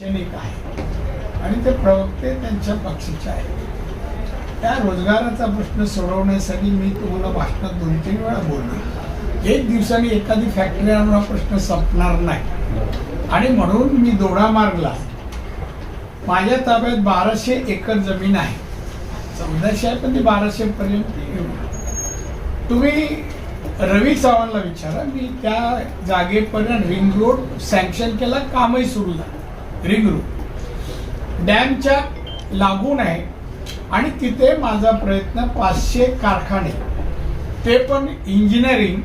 शैक्षणिक आहे. आणि ते प्रवक्ते त्यांच्या पक्षाचे आहेत. त्या रोजगाराचा प्रश्न सोडवण्यासाठी मी तुम्हाला भाषणात दोन तीन वेळा बोललो. एक दिवसाने एखादी फॅक्टरी आणून हा प्रश्न संपणार नाही. आणि म्हणून मी दोडा मार्गला माझ्या ताब्यात बाराशे एकर जमीन आहे. चौदाशे आहे पण ती बाराशे पर्यंत तुम्ही रवी चव्हाणला विचारा. मी त्या जागेपर्यंत रिंग रोड सँक्शन केला कामही सुरू झालं. रिंग रोड डॅमच्या लागून आहे आणि तिथे माझा प्रयत्न पाचशे कारखाने ते पण इंजिनिअरिंग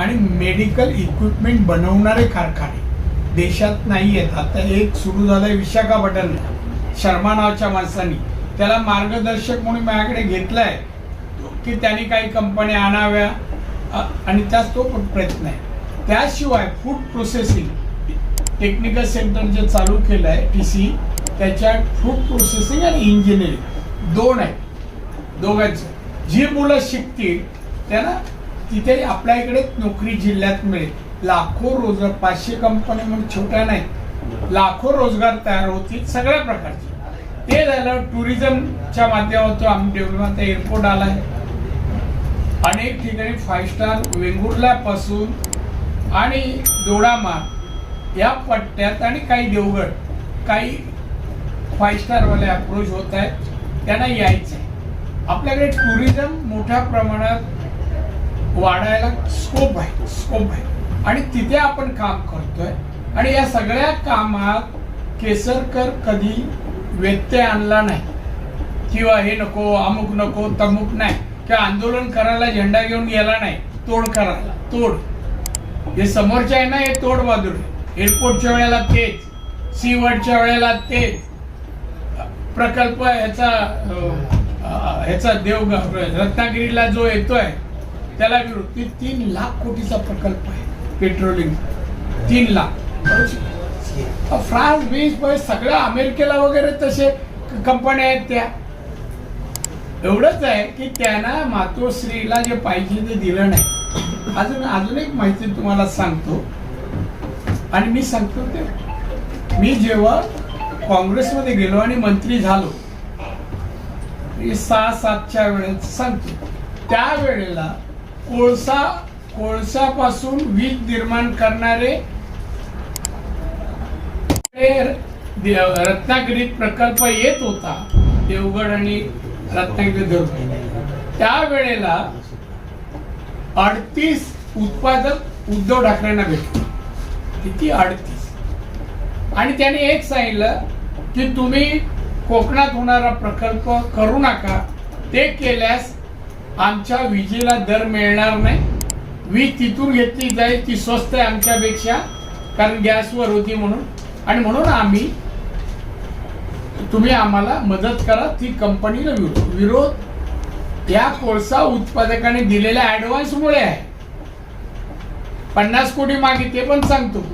आणि मेडिकल इक्विपमेंट बनवणारे कारखाने. देशात नाही आहेत आता एक सुरू झालंय विशाखापट्टणम. शर्मा नावाच्या माणसांनी. त्याला मार्गदर्शक म्हणून माझ्याकडे घेतलाय की त्यांनी काही कंपन्या आणाव्या आणि त्याच तो पण प्रयत्न आहे. त्याशिवाय फूड प्रोसेसिंग टेक्निकल सेंटर जे चालू केलं आहे टी सी त्याच्यात फूड प्रोसेसिंग आणि इंजिनिअरिंग दोन आहे दोघांचं. जी मुलं शिकतील त्यांना तिथे आपल्या इकडे नोकरी जिल्ह्यात मिळेल. लाखो रोजगार पाचशे कंपन्या म्हणून छोट्या नाही लाखो रोजगार तयार होतील सगळ्या प्रकारचे. ते झालं टुरिझमच्या माध्यमातून आम्ही डेव्हलपमेंट एअरपोर्ट आला आहे अनेक ठिकाणी फाईव्ह स्टार वेंगुर्ल्यापासून आणि दोडामार या पट्ट्यात आणि काही देवगड काही फाईव्ह स्टारवाले अप्रोच होत आहेत त्यांना यायचं आहे. आपल्याकडे टुरिझम मोठ्या प्रमाणात वाढायला स्कोप आहे स्कोप आहे. आणि तिथे आपण काम करतोय. आणि या सगळ्या कामात केसरकर कधी व्यत्यय आणला नाही. किंवा हे नको अमुक नको तमुक नाही. किंवा आंदोलन करायला झेंडा घेऊन गेला नाही तोड करायला तोड. हे समोरचे आहे ना हे तोड बाजूला एअरपोर्टच्या वेळेला तेच सी वर्डच्या वेळेला तेच. प्रकल्प ह्याचा ह्याचा देव रत्नागिरीला जो येतोय त्याला विरोध ती तीन लाख कोटीचा प्रकल्प आहे पेट्रोलिंग. तीन लाख. फ्रान्स बीस सगळ्या अमेरिकेला वगैरे तसे कंपन्या आहेत त्या. एवढंच आहे की त्यांना मातोश्रीला जे पाहिजे ते दिलं नाही. अजून अजून एक माहिती तुम्हाला सांगतो. आणि मी सांगतो ते. मी जेव्हा काँग्रेसमध्ये गेलो आणि मंत्री झालो मी सहा सातच्या वेळेस सांगतो. त्यावेळेला कोळसा कोळसापासून वीज निर्माण करणारे रत्नागिरीत प्रकल्प येत होता देवगड आणि रत्नागिरी धरून. त्यावेळेला अडतीस उत्पादक उद्धव ठाकरेंना भेटले. किती अडतीस. आणि त्याने एक सांगितलं की तुम्ही कोकणात होणारा प्रकल्प करू नका. ते केल्यास आमच्या विजेला दर मिळणार नाही. वीज तिथून घेतली जाईल ती स्वस्त आहे आमच्यापेक्षा कारण गॅसवर होती म्हणून. आणि म्हणून आम्ही तुम्ही आम्हाला मदत करा ती कंपनीला विरोध विरोध. या कोळसा उत्पादकाने दिलेल्या ऍडव्हान्समुळे आहे. पन्नास कोटी मागे ते पण सांगतो.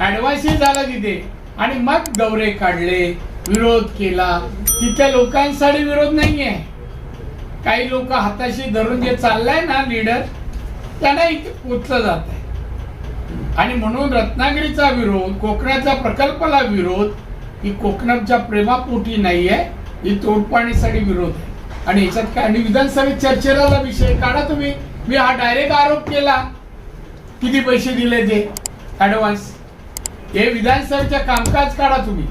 ऍडव्हान्सही झाला तिथे. आणि मग दौरे काढले विरोध केला. तिथल्या लोकांसाठी विरोध नाहीये. काही लोक हाताशी धरून जे चाललाय ना लीडर त्यांना इथे पोचलं जात आहे आणि म्हणून रत्नागिरीचा विरोध कोकणाच्या प्रकल्पाला विरोध ही कोकणाच्या प्रेमापोटी नाही आहे ही तोडपाणीसाठी विरोध आहे. आणि याच्यात काय? आणि विधानसभेत चर्चेला विषय काढा तुम्ही. मी हा डायरेक्ट आरोप केला. किती पैसे दिले ते? ॲडव्हान्स हे विधानसभेच्या कामकाज काढा तुम्ही.